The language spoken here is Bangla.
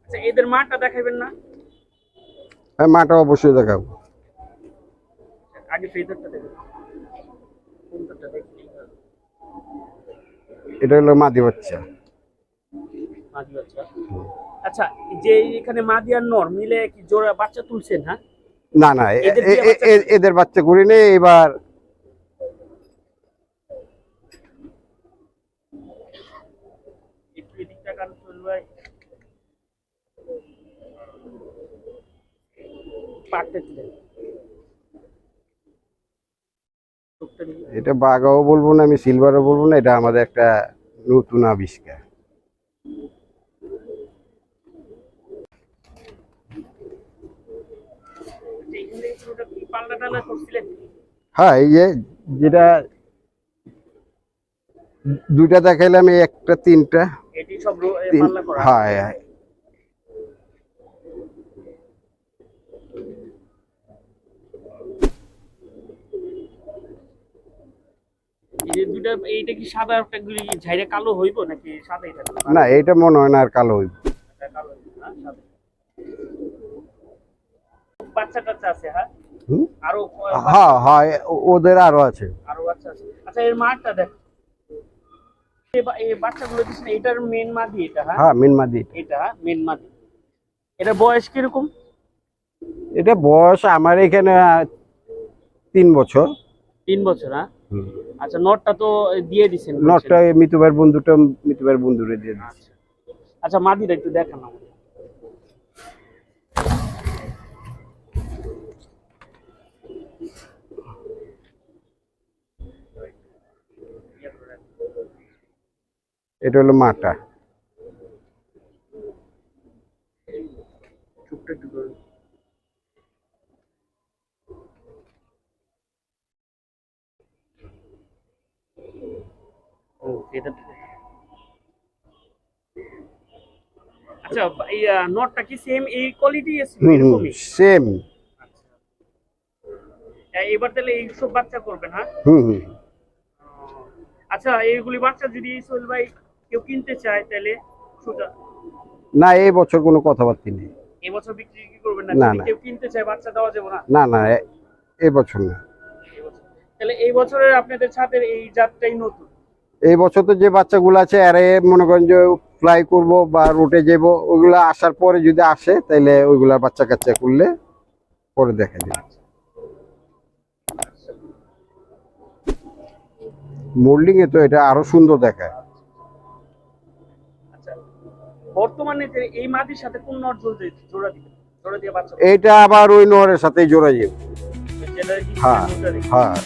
আচ্ছা এদের মাটা দেখাবেন না? হ্যাঁ মাটা অবশ্যই দেখাবো। আগে ফেদারটা দেখবেন কোনটা দেখি। এটা হলো মাদি বাচ্চা। মাদি বাচ্চা। আচ্ছা যে এখানে মাদি আর নর মিলে কি জোড়া বাচ্চা তুলছেন হ্যাঁ? না না এদের বাচ্চা করি নেই এবার একটু এটা বাঘাও বলব না আমি সিলভারও বলব না এটা আমাদের একটা নতুন আবিষ্কার। হ্যাঁ এই যে যেটা দুইটা দেখাইলাম এই একটা তিনটা। করা। হ্যাঁ হ্যাঁ। এই যে দুইটা এইটা কি সাদা একটা গুলি ঝাইরে কালো হইব নাকি সাদাই থাকবে না এটা মনে হয় না আর কালো হইব। কালো হইব না সাদা। বাচ্চা টাচ্চা আছে হ্যাঁ? আরও হ্যাঁ হ্যাঁ ওদের আরও আছে। আরও বাচ্চা আছে। আচ্ছা এর মাঠটা দেখ। এই বাচ্চাগুলো এটার মেন মাদি এটা হ্যাঁ? হ্যাঁ এটা। মেন মাদি। এটা বয়স কীরকম? এটা বয়স আমার এখানে তিন বছর। তিন বছর হ্যাঁ? আচ্ছা নটটা তো দিয়ে দিছেন। নটটা মিতুবার বন্ধুটা মিতুবার বন্ধুরে দিয়ে দিচ্ছি আচ্ছা। আচ্ছা মাদিটা একটু দেখান আমাদের। এটা হলো মাটা। এটা তো- আচ্ছা এই নটটা কি সেম এই কোয়ালিটি আছে? হুম হুম এরকমই? সেম আচ্ছা। এবার তাহলে এই বাচ্চা করবেন হ্যাঁ? হুম হুম। আচ্ছা এইগুলি বাচ্চা যদি সোহেল ভাই কেউ কিনতে চায় তাহলে সোজা না এই বছর কোনো কথাবার্তা নেই। এবছর বিক্রি কি করবেন না। কেউ কিনতে চায় বাচ্চা দেওয়া যাবে না? না না এই বছর না। তাহলে এই বছরের আপনাদের ছাদের এই জাতটাই নতুন? এই বছর তো যে বাচ্চাগুলো আছে আর মনে করেন যে ফ্লাই করব বা রুটে যাব ওইগুলো আসার পরে যদি আসে তাহলে ওইগুলা বাচ্চা কাচ্চা করলে পরে দেখা যাবে। মোল্ডিং এ তো এটা আরও সুন্দর দেখায়। আচ্ছা বর্তমানে যে এই মাটির সাথে কোন নট জোড়া জোড়া জোড়া দিয়ে বাচ্চা এইটা আবার ওই নহরের সাথে জোড়া যাবে হ্যাঁ হ্যাঁ।